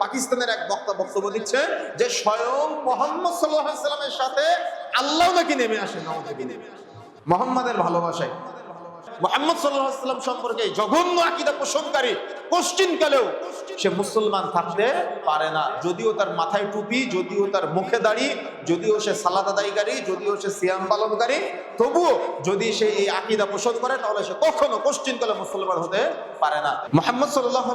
পাকিস্তানের এক বক্তা বক্তব্য দিচ্ছে যে স্বয়ং মোহাম্মদ সাল্লাহ সাল্লামের সাথে আল্লাহ নাকি নেমে আসে আসেন মোহাম্মদের ভালোবাসায়। মোহাম্মদ সাল্লাম সম্পর্কে জঘন্য আকিদা পোষণকারী পশ্চিম কালেও সে মুসলমান থাকতে পারে না। যদিও তার মাথায় টুপি, যদিও তার মুখে দাড়ি, যদিও সে সালাদ আদায়কারী, যদিও সে সিয়াম পালনকারী, তবুও যদি সে এই আকিদা পোষণ করে, তাহলে সে কখনো পশ্চিম কালে মুসলমান হতে পারে না। মোহাম্মদ সাল্লাহ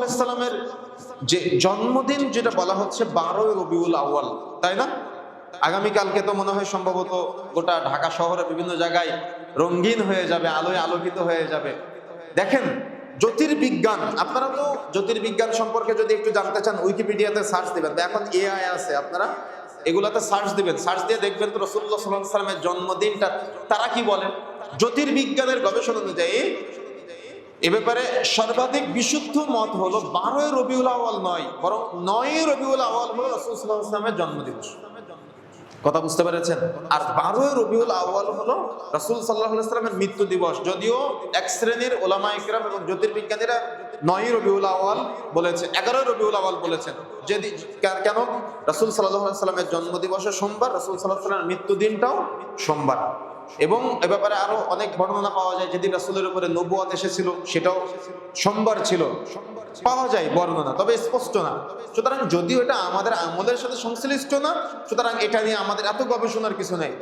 যে জন্মদিন, যেটা বলা হচ্ছে বারোই রবিউল আউয়াল, তাই না? আগামীকালকে তো মনে হয় সম্ভবত গোটা ঢাকা শহরে বিভিন্ন জায়গায় রঙিন হয়ে যাবে, আলোয় আলোকিত হয়ে যাবে। দেখেন জ্যোতির্বিজ্ঞান, আপনারা তো জ্যোতির্বিজ্ঞান সম্পর্কে যদি একটু জানতে চান উইকিপিডিয়াতে সার্চ দিবেন। তো এখন এআই আছে, আপনারা এগুলাতে সার্চ দিবেন। সার্চ দিয়ে দেখবেন তো রসুল্লাহ সাল্লাহ সাল্লামের জন্মদিনটা, তারা কি বলেন জ্যোতির্বিজ্ঞানের গবেষণা অনুযায়ী, এ ব্যাপারে সর্বাধিক বিশুদ্ধ মত হলো বারোই রবিউল আওয়াল নয়, বরং নয় রবিউল আওয়াল হলো রসুল সাল্লাহ ইসলামের জন্মদিবস। কথা বুঝতে পেরেছেন? আর বারোই রবিউল আউ্য়াল হলো রাসূল সাল্লাহ সাল্লামের মৃত্যু দিবস। যদিও এক শ্রেণির ওলামা ইকরাম এবং জ্যোতির্বিজ্ঞানীরা নয় রবিউল আওয়াল বলেছে এগারো রবিউল আওয়াল বলেছেন। যদি কেন? রাসূল সাল্লাহ সাল্লামের জন্মদিবসে সোমবার, রাসূল সাল্লাহ সাল্লামের মৃত্যু দিনটাও সোমবার। এবং এ ব্যাপারে আরও অনেক বর্ণনা পাওয়া যায়, যেদিন রাসূলের উপরে নবুয়াত এসেছিল, সেটাও সোমবার ছিল। পাওয়া যায় বর্ণনা, তবে স্পষ্ট না। সুতরাং যদিও এটা আমাদের আমলের সাথে সংশ্লিষ্ট না, সুতরাং এটা নিয়ে আমাদের এত গবেষণার কিছু নেই।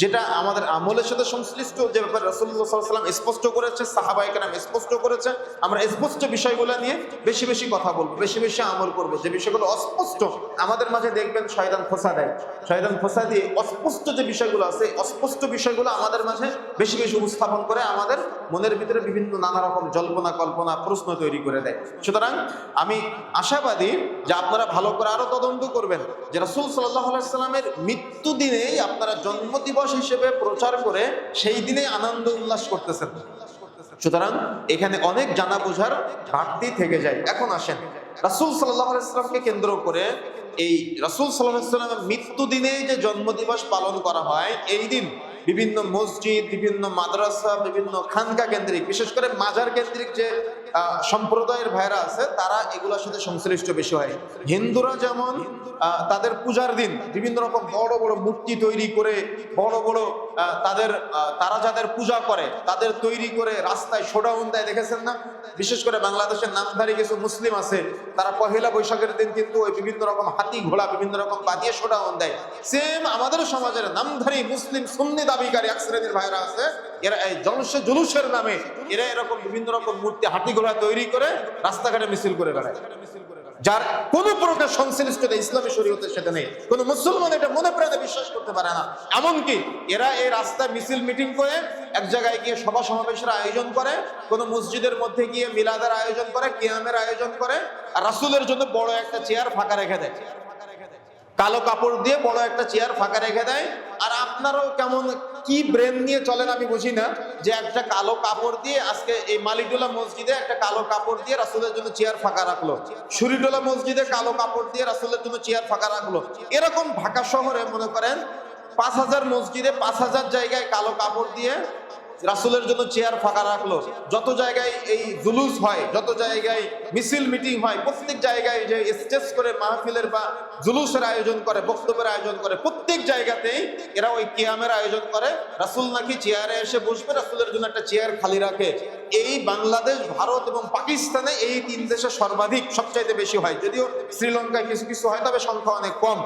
যেটা আমাদের আমলের সাথে সংশ্লিষ্ট যে ব্যাপারে রসুল্লাহ সাল্লাম স্পষ্ট করেছে সাহাবাইকেরাম স্পষ্ট করেছে, আমরা স্পষ্ট বিষয়গুলো নিয়ে বেশি বেশি কথা বলব, বেশি বেশি আমল করব। যে বিষয়গুলো অস্পষ্ট, আমাদের মাঝে দেখবেন শয়তান খোসা দেয়। শয়তান খোসা দিয়ে অস্পষ্ট যে বিষয়গুলো আছে, অস্পষ্ট বিষয়গুলো আমাদের মাঝে বেশি বেশি উপস্থাপন করে আমাদের মনের ভিতরে বিভিন্ন নানা রকম জল্পনা, কল্পনা, প্রশ্ন তৈরি করে দেয়। সুতরাং আমি আশাবাদী যে আপনারা ভালো করে আরও তদন্ত করবেন যে রাসুল সাল্লাহ সাল্লামের মৃত্যু দিনেই আপনারা জন্মদিবস হিসেবে প্রচার করে সেই দিনে আনন্দ উল্লাস করতেছেন। সুতরাং এখানে অনেক জানা বোঝার ঘাটতি থেকে যায়। এখন আসেন। রাসুল সাল্লাহামকে কেন্দ্র করে এই রাসুল সাল্লাহামের মৃত্যু দিনে যে জন্মদিবস পালন করা হয়, এই দিন বিভিন্ন মসজিদ, বিভিন্ন মাদ্রাসা, বিভিন্ন খানকা কেন্দ্রিক, বিশেষ করে মাজার কেন্দ্রিক যে সম্প্রদায়ের ভাইরা আছে, তারা এগুলোর সাথে সংশ্লিষ্ট বেশি হয়। হিন্দুরা যেমন তাদের পূজার দিন বিভিন্ন রকম বড় বড় মূর্তি তৈরি করে, বড় বড় তাদের তারা যাদের পূজা করে, তাদের তৈরি করে রাস্তায় শোডাউন দেয়, দেখেছেন না? বিশেষ করে বাংলাদেশের নামধারী কিছু মুসলিম আছে, তারা পহেলা বৈশাখের দিন কিন্তু ওই বিভিন্ন রকম হাতি ঘোড়া, বিভিন্ন রকম বাদিয়ে শোডাউন দেয়। সেম আমাদের সমাজের নামধারী মুসলিম সুন্নি দাবিকারী এক শ্রেণির ভাইরা আছে, এরা এই জলসে জুলুসের নামে এরা এরকম বিভিন্ন রকম মূর্তি হাতি ঘোড়া তৈরি করে রাস্তাঘাটে মিছিল করে বেড়ায়। যার কোন প্রকার সংশ্লিষ্টতা ইসলামী শরীয়তের সাথে নেই। কোন মুসলমান এটা মনে প্রাণে বিশ্বাস করতে পারে না। এমনকি এরা এই রাস্তায় মিছিল মিটিং করে এক জায়গায় গিয়ে সভা সমাবেশের আয়োজন করে, কোন মসজিদের মধ্যে গিয়ে মিলাদের আয়োজন করে, কিয়ামের আয়োজন করে, আর রাসুলের জন্য বড় একটা চেয়ার ফাঁকা রেখে দেয়। কালো কাপড় দিয়ে বড় একটা চেয়ার ফাঁকা রেখে দেয়। আর আপনারাও কেমন, কি ব্রেন নিয়ে চলেন আমি বুঝি না, যে একটা কালো কাপড় দিয়ে আজকে এই মালিটোলা মসজিদে একটা কালো কাপড় দিয়ে রাসুলের জন্য চেয়ার ফাঁকা রাখল। সুরিটোলা মসজিদে কালো কাপড় দিয়ে রাসুলের জন্য চেয়ার ফাঁকা রাখল। এরকম ঢাকা শহরে মনে করেন পাঁচ হাজার মসজিদে পাঁচ হাজার জায়গায় কালো কাপড় দিয়ে রাসুলের জন্য চেয়ার ফাঁকা রাখল। যত জায়গায় এই জুলুস হয়, যত জায়গায় মিছিল মিটিং হয়, প্রত্যেক জায়গায় যে স্টেজ করে মাহফিলের বা জুলুসের আয়োজন করে, বক্তব্যের আয়োজন করে, প্রত্যেক জায়গাতেই এরা ওই কিয়ামের আয়োজন করে। রাসুল নাকি চেয়ারে এসে বসবে, রাসুলের জন্য একটা চেয়ার খালি রাখে। এই বাংলাদেশ, ভারত এবং পাকিস্তানে এই তিন দেশে সর্বাধিক, সবচাইতে বেশি হয়। যদিও শ্রীলঙ্কায় কিছু কিছু হয়, তবে সংখ্যা অনেক কম।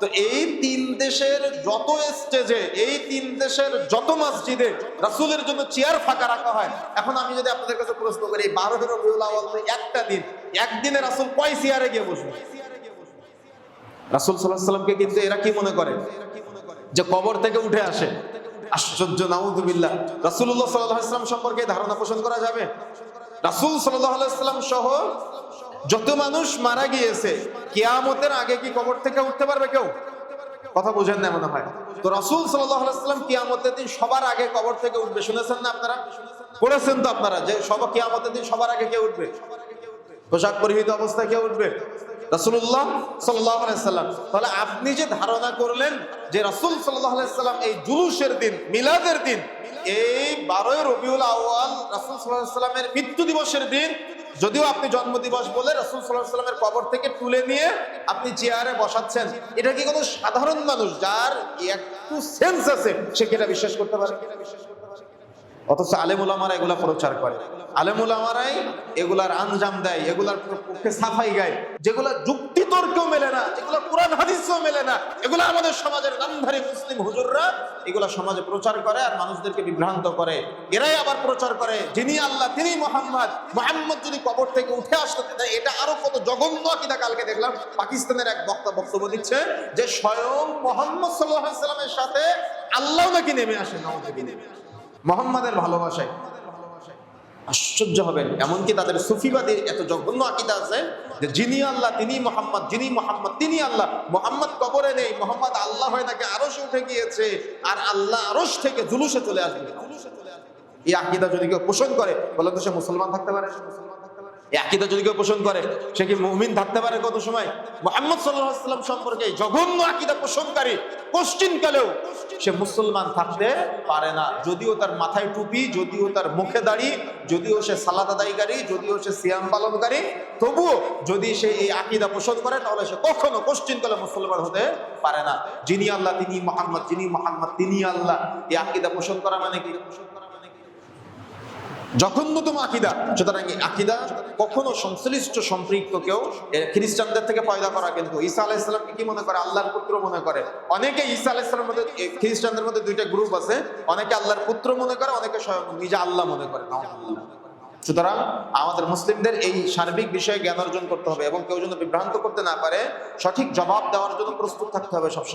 তো এই তিন দেশের যত স্টেজে এই তিন দেশের যত মসজিদে রাসুলের জন্য চেয়ার ফাঁকা রাখা হয়, এখন আমি যদি আপনাদের কাছে প্রশ্ন করি, এই বারো রবিউল একটা দিন, একদিনে রাসুল কয় চেয়ারে গিয়ে বসবে? রাসুল সাল্লাহ সাল্লামকে কিন্তু এরা কি মনে করে? যে কবর থেকে উঠে আসে। আশ্চর্য নাউদুবিল্লাহ রাসুল্লাহ সাল্লাহ ইসলাম সম্পর্কে ধারণা পোষণ করা যাবে? রাসুল সাল্লাহ আলাইসাল্লাম সহ যত মানুষ মারা গিয়েছে, কিয়ামতের আগে কি কবর থেকে উঠতে পারবে কেউ? কথা বুঝেন না মনে হয়। তো রসুল সাল্লাম কিয়ামতের দিন সবার আগে কবর থেকে উঠবে। শুনেছেন না আপনারা? পড়েছেন তো আপনারা যে সব কিয়ামতের দিন সবার আগে কে উঠবে? পোশাক পরিহিত অবস্থায় কে উঠবে? রাসুল্লাহ সাল্লাম তাহলে আপনি যে ধারণা করলেন যে রাসুল সাল্লাম এই জুলুসের দিন, মিলাদের দিন, এই বারোই রবিউল আওয়াল রাসুল সাল্লামের মৃত্যু দিবসের দিন যদিও আপনি জন্মদিবস বলে রসুল সাল্লাহ সাল্লামের কবর থেকে তুলে নিয়ে আপনি চেয়ারে বসাচ্ছেন, এটা কি কোনো সাধারণ মানুষ যার একটু সেন্স আছে সে কি এটা বিশ্বাস করতে পারে? অথচ আলেমুল আমারা এগুলা প্রচার করে। আলেমুল আমারাই এগুলার আঞ্জাম দেয়, এগুলার পক্ষে সাফাই গায়, যেগুলা যুক্তি মেলে না কোরআন মেলে না, এগুলো আমাদের সমাজের মুসলিম হুজুররা, এগুলা সমাজে প্রচার করে আর মানুষদেরকে বিভ্রান্ত করে। এরাই আবার প্রচার করে, যিনি আল্লাহ, তিনি মোহাম্মদ। মোহাম্মদ যদি কবর থেকে উঠে আসতে এটা আরও কত জঘন্য কিনা কালকে দেখলাম। পাকিস্তানের এক বক্তা বক্তব্য দিচ্ছে যে, স্বয়ং মোহাম্মদ সাল্লাহ সাল্লামের সাথে আল্লাহ নাকি নেমে আসে আমাদের নেমে আসেন মোহাম্মদের ভালোবাসায়। আশ্চর্য হবেন। এমনকি তাদের সুফিবাদের এত জঘন্য আকিদা আছে যে যিনি আল্লাহ, তিনি মোহাম্মদ, যিনি মোহাম্মদ, তিনি আল্লাহ। মোহাম্মদ কবরে নেই, মোহাম্মদ আল্লাহ হয়ে নাকি সে উঠে গিয়েছে আর আল্লাহ আরশ থেকে জুলুসে চলে আসবে। এই আকিদা যদি কেউ পোষণ করে বলে তো সে মুসলমান থাকতে পারে? সে মুসলমান আকিদা যদি কেউ পোষণ করে, সে কি মুমিন থাকতে পারে কত সময়? মোহাম্মদ সাল্লাম সম্পর্কে জঘন্য আকিদা পোষণকারী, কোশ্চিন কালেও সে মুসলমান থাকতে পারে না। যদিও তার মাথায় টুপি, যদিও তার মুখে দাড়ি, যদিও সে সালাদ আদায়কারী, যদিও সে সিয়াম পালনকারী, তবুও যদি সে এই আকিদা পোষণ করে, তাহলে সে কখনো কোশ্চিন কালে মুসলমান হতে পারে না। যিনি আল্লাহ, তিনি মোহাম্মদ, যিনি মোহাম্মদ তিনি আল্লাহ। এই আকিদা পোষণ করা মানে কি? জঘন্যতম আকিদা, সুতরাং আকিদা কখনো সংশ্লিষ্ট সম্পৃক্ত কেউ খ্রিস্টানদের থেকে পয়দা করা কিন্তু ঈসা আলাহ ইসলামকে কি মনে করে? আল্লাহর পুত্র মনে করে। অনেকে ঈসা আলাহ ইসলামের মধ্যে খ্রিস্টানদের মধ্যে দুইটা গ্রুপ আছে। অনেকে আল্লাহর পুত্র মনে করে, অনেকে স্বয়ং নিজে আল্লাহ মনে করে সুতরাং আমাদের মুসলিমদের এই সার্বিক বিষয়ে জ্ঞান অর্জন করতে হবে এবং কেউ যেন বিভ্রান্ত করতে না পারে, সঠিক জবাব দেওয়ার জন্য প্রস্তুত থাকতে হবে সবসময়।